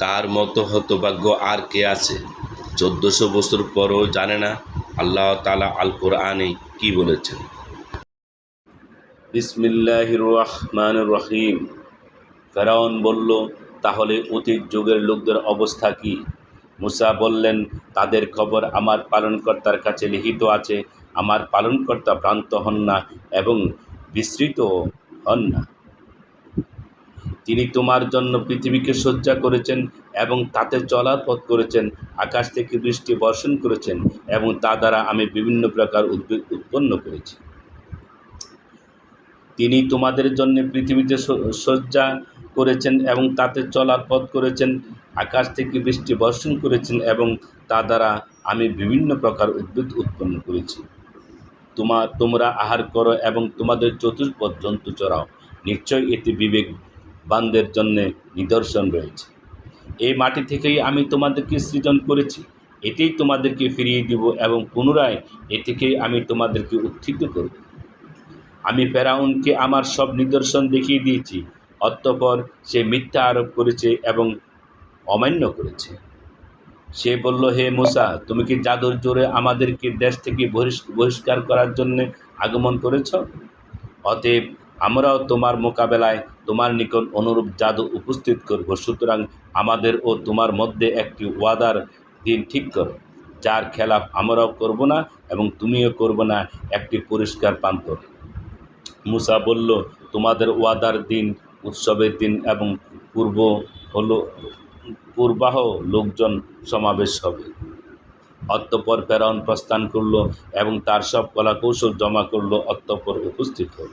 তার মতো হতভাগ্য আর কে আছে? চোদ্দশো বছর পরও জানে না আল্লাহ তালা আল কোরআনে কি বলেছেন। বিসমিল্লাহির রহমান রহিম ফেরাউন বলল, তাহলে অতীত যুগের লোকদের অবস্থা কি? মুসা বললেন, তাদের খবর আমার পালনকর্তার কাছে লিখিত আছে। আমার পালনকর্তা ভ্রান্ত হন না এবং বিস্তৃত হন না। তিনি তোমার জন্য পৃথিবীকে শয্যা করেছেন এবং তাতে চলার পথ করেছেন, আকাশ থেকে বৃষ্টি বর্ষণ করেছেন এবং তা দ্বারা আমি বিভিন্ন প্রকার উদ্ভিদ উৎপন্ন করেছি। তিনি তোমাদের জন্য পৃথিবীতে সজ্জা করেছেন এবং তাতে চলার পথ করেছেন, আকাশ থেকে বৃষ্টি বর্ষণ করেছেন এবং তা দ্বারা আমি বিভিন্ন প্রকার উদ্ভিদ উৎপন্ন করেছি। তোমার তোমরা আহার করো এবং তোমাদের চতুষ্পদ জন্তু চড়াও। নিশ্চয়ই এতে বিবেকবানদের জন্য নিদর্শন রয়েছে। এই মাটি থেকেই আমি তোমাদেরকে সৃজন করেছি। এতেই তোমাদেরকে ফিরিয়ে দিব এবং পুনরায় এ থেকেই আমি তোমাদেরকে উত্থিত করব। আমি ফেরাউনকে আমার সব নিদর্শন দেখিয়ে দিয়েছি, অতঃপর সে মিথ্যা আরোপ করেছে এবং অমান্য করেছে। সে বলল, হে মুসা, তুমি কি জাদুর জোরে আমাদেরকে দেশ থেকে বহিষ্- বহিষ্কার করার জন্য আগমন করেছ? অতএব আমরাও তোমার মোকাবেলায় তোমার নিকট অনুরূপ জাদু উপস্থিত করব। সুতরাং আমাদের ও তোমার মধ্যে একটি ওয়াদার দিন ঠিক করো, যার খেলাপ আমরাও করব না এবং তুমিও করব না, একটি পরিষ্কার প্রান্তরে। মুসা বলল, তোমাদের ওয়াদার দিন, উৎসবের দিন এবং পূর্ব হলো, পূর্বাহ লোকজন সমাবেশ হবে। অতঃপর প্রেরণ প্রস্থান করল এবং তার সব কলাকৌশল জমা করল, অতঃপর উপস্থিত হল।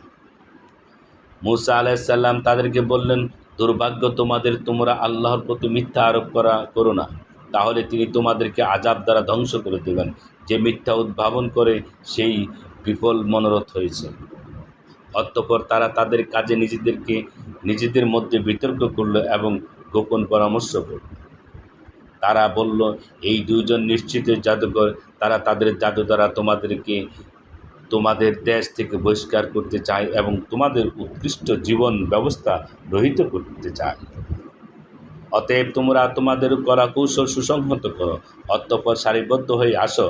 মুসা আলাইসাল্লাম তাদেরকে বললেন, দুর্ভাগ্য তোমাদের, তোমরা আল্লাহর প্রতি মিথ্যা আরোপ করা, করো না। তাহলে তিনি তোমাদেরকে আজাব দ্বারা ধ্বংস করে দেবেন। যে মিথ্যা উদ্ভাবন করে, সেই বিফল মনোরথ হয়েছে। অতঃপর তারা তাদের কাজে নিজেদেরকে, নিজেদের মধ্যে বিতর্ক করল এবং গোপন পরামর্শ করল। তারা বলল, এই দুজন নিশ্চিত জাদুকর, তারা তাদের জাদু দ্বারা তোমাদেরকে তোমাদের দেশ থেকে বহিষ্কার করতে চায় এবং তোমাদের উৎকৃষ্ট জীবন ব্যবস্থা রহিত করতে চায়। অতএব তোমরা তোমাদের করা কৌশল সুসংহত করো, অতঃপর সারিবদ্ধ হয়ে আসো,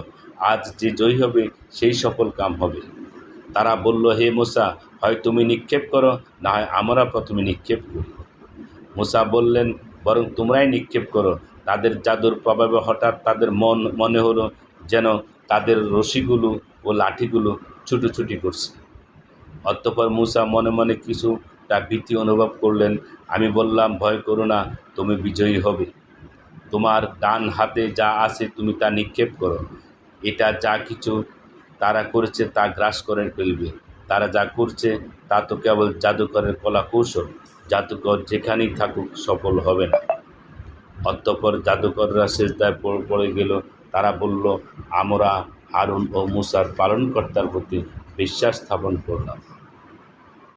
আজ যে জয়ী হবে সেই সফল কাম হবে। তারা বলল, হে মোসা, হয় তুমি নিক্ষেপ করো, না হয় আমরা প্রথমে নিক্ষেপ করি। মুসা বললেন, বরং তোমরাই নিক্ষেপ করো, তাদের জাদুর প্রভাবে হঠাৎ তাদের মন, মনে হলো যেন তাদের রশিগুলো ও লাঠিগুলো ছুটোছুটি করছে। অতঃপর মুসা মনে মনে কিছুটা ভীতি অনুভব করলেন। আমি বললাম, ভয় করো না, তুমি বিজয়ী হবে। তোমার ডান হাতে যা আছে তুমি তা নিক্ষেপ করো। এটা যা কিছু তারা করেছে তা গ্রাস করে ফেলবে। তারা যা করছে তা তো কেবল জাদুকরের কলা কৌশল জাদুকর যেখানেই থাকুক সফল হবে না। অতঃপর জাদুকররা শেষদায় পড়ে পড়ে গেল তারা বলল আমরা হারুন ও মুসার পালনকর্তার প্রতি বিশ্বাস স্থাপন করলাম।